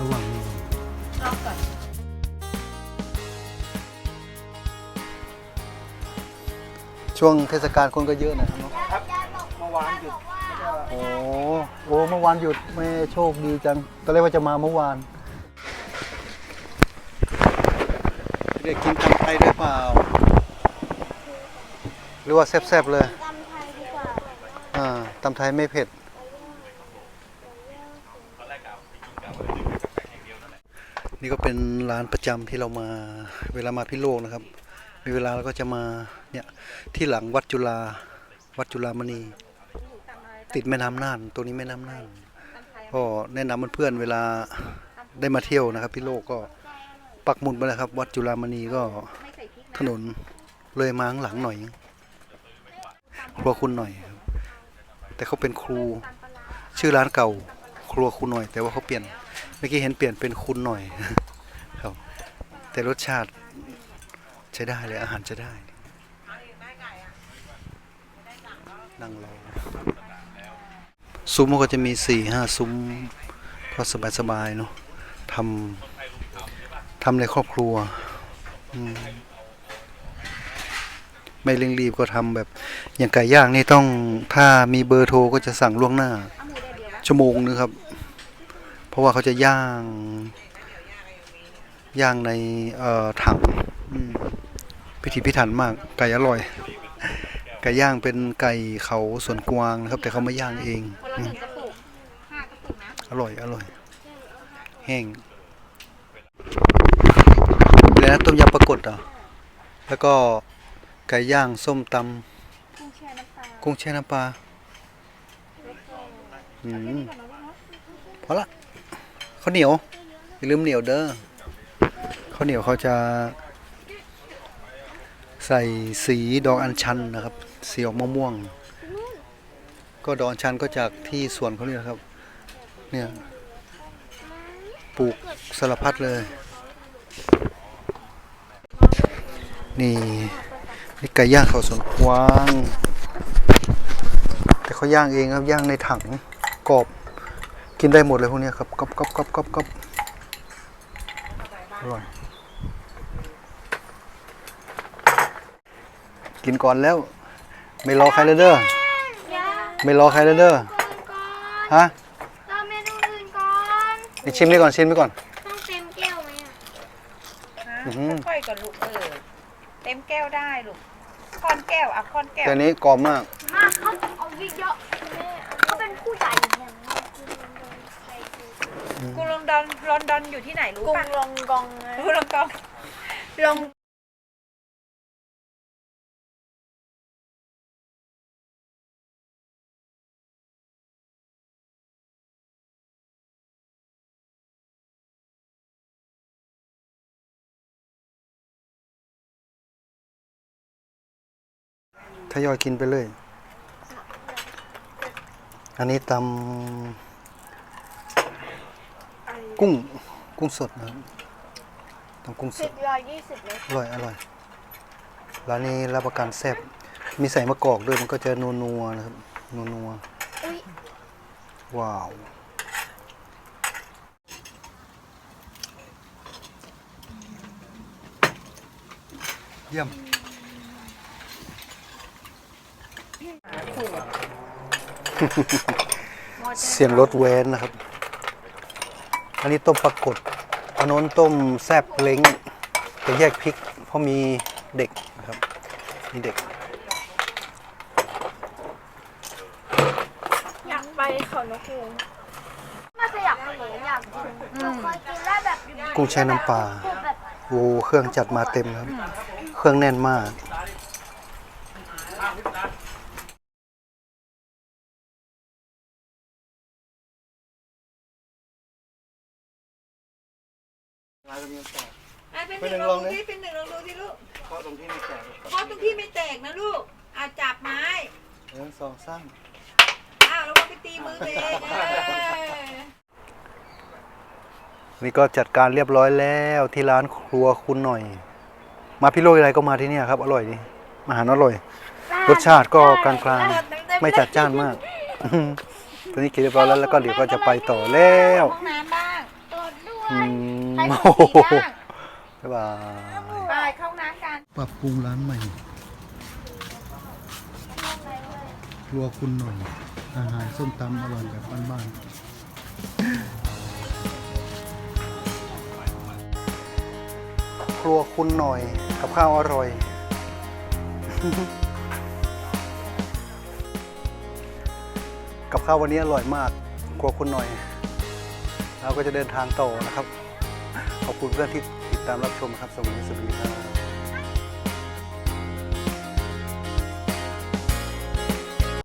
ระว่งรอก่อนช่วงเทศกาลคนก็เยอะนะครับเมื่อวานหยุดโอ้โหเมื่อวานหยุดแม่โชคดีจังตอนแรกว่าจะมาเมื่อวาน เด็กกินตำไทยได้เปล่า หรือว่าแซ่บๆเลยตำไทยดีกว่าอ่าตำไทยไม่เผ็ด นี่ก็เป็นร้านประจำที่เรามาเวลามาพิโลกนะครับ มีเวลาเราก็จะมาเนี่ยที่หลังวัดจุฬาวัดจุฬามณี ติดแม่น้ำน่านตัวนี้แม่น้ำน่านก็แนะนำเพื่อนๆเวลาได้มาเที่ยวนะครับพิโลกก็ปักหมุดไปเลยครับ วัดจุฬามณีก็ถนนเลยมาข้างหลังหน่อย ครัวคุณหน่อย แต่เขาเป็นครูชื่อร้านเก่า ครัวคุณหน่อย แต่ว่าเขาเปลี่ยน เมื่อกี้เห็นเปลี่ยนเป็นคุณหน่อยครับ แต่รสชาติใช้ได้เลยอาหารใช้ได้นั่งรอซุ้มก็จะมีสี่ห้าซุ้มก็สบายๆเนาะทำทำในครอบครัวมไม่เร่งรีบก็ทำแบบอย่างไก่ย่างนี่ต้องถ้ามีเบอร์โทรก็จะสั่งล่วงหน้า ชั่วโมงนึงครับ เพราะว่าเขาจะย่างย่างในเอ่อถังพิถีพิถันมากไก่อร่อย ไก่ย่างเป็นไก่เขาสวนกวางนะครับ แต่เขาไม่ย่างเองอร่อยอร่อย แห้งแล้วต้มยำปลากดอะแล้วก็ไก่ย่างส้มตำกุ้งแช่น้ำปลากุ้งแช่น้ำปลาอืมพอละ ข้าวเหนียวอย่าลืมเหนียวเด้อข้าวเหนียวเขาจะใส่สีดอกอัญชันนะครับ สีออกมะม่วงก็ดอกอัญชันก็จากที่สวนเขาเนี่ยครับ เนี่ยปลูกสารพัดเลย นี่นี่ไก่ย่างเขาสวนกวาง แต่เขาย่างเองครับย่างในถังกรอบ กินได้หมดเลยพวกเนี้ยครับก๊อบก๊อบก๊อบก๊อบก๊อบอร่อย กินก่อนแล้ว ไม่รอใครเลยเด้อย่าไม่รอใครเลยเด้อก่อนฮะรอเมนูอื่นก่อนนี่ชิมนี่ก่อนชิมนี่ก่อน ต้องเต็มแก้วไหมอะอื้อหือ ค่อยๆก่อนลูกเออเต็มแก้วได้ลูกค่อนแก้วอะค่อนแก้ว แต่อันนี้กรอบมาก มาเขาเอาเยอะๆแม่เขาเป็นผู้ใหญ่อย่างนี้ กรุงลอนดอนลอนดอนอยู่ที่ไหนรู้กุ้งปะลองกองไงรู้ลองกองลองทยอยกินไปเลย อันนี้ตำ กุ้งกุ้งสดนะครับตำกุ้งสสิดบร้อยยี่สิบเลยอร่อยอร่อยร้านนี้รับประกันแซ่บมีใส่มะกอกด้วยมันก็จะนัวๆนะครับนัวอุ้ยๆว้าว เยี่ยมเสียงรถแวนนะครับ อันนี้ต้มปลากดอันโน้นต้มแซบเล้งจะแยกพริกเพราะมีเด็กนะครับ มีเด็ก อยากไปเขานกฮูกน่าจะอยากไปเลยอยากกินเราเคยกินแล้วแบบกุ้งแช่น้ำปลาแบบโอ้เครื่องจัดมาเต็มครับ เครื่องแน่นมาก อะเป็นหเป็นหนึ่นึ่งงลลอองงดิที่เป็นหนึ่งลองดูที่ลูกเพราะตรงที่มีแสงเพราะตรงที่ไม่แตกนะลูกอะจับไม้หนึ่งสองสามอ้าวแล้วก็ไปตีมือตัวเองเออนี่ก็จัดการเรียบร้อยแล้วที่ร้านครัวคุณหน่อย มาพี่โลกอะไรก็มาที่เนี่ยครับ อร่อยดีอาหารอร่อย รสชาติก็กลางๆ ไม่จัดจ้านมากตอนนี้กินเรียบร้อยแล้วแล้วก็เดี๋ยวก็จะไปต่อแล้วห้องน้ำบ้างตัวด้วยอืม ใช้โอ้ของโหดีบ้างบ๊ายบายไปเข้าห้องน้ำกัน ปรับปรุงร้านใหม่ ครัวคุณหน่อย อาหารส้มตำอร่อยแบบบ้านๆครัวคุณหน่อยกับข้าวอร่อย กับข้าววันนี้อร่อยมากครัวคุณหน่อย เราก็จะเดินทางต่อนะครับ ขอบคุณเพื่อนที่ติดตามรับชมครับสวัสดีสวัสดีครับ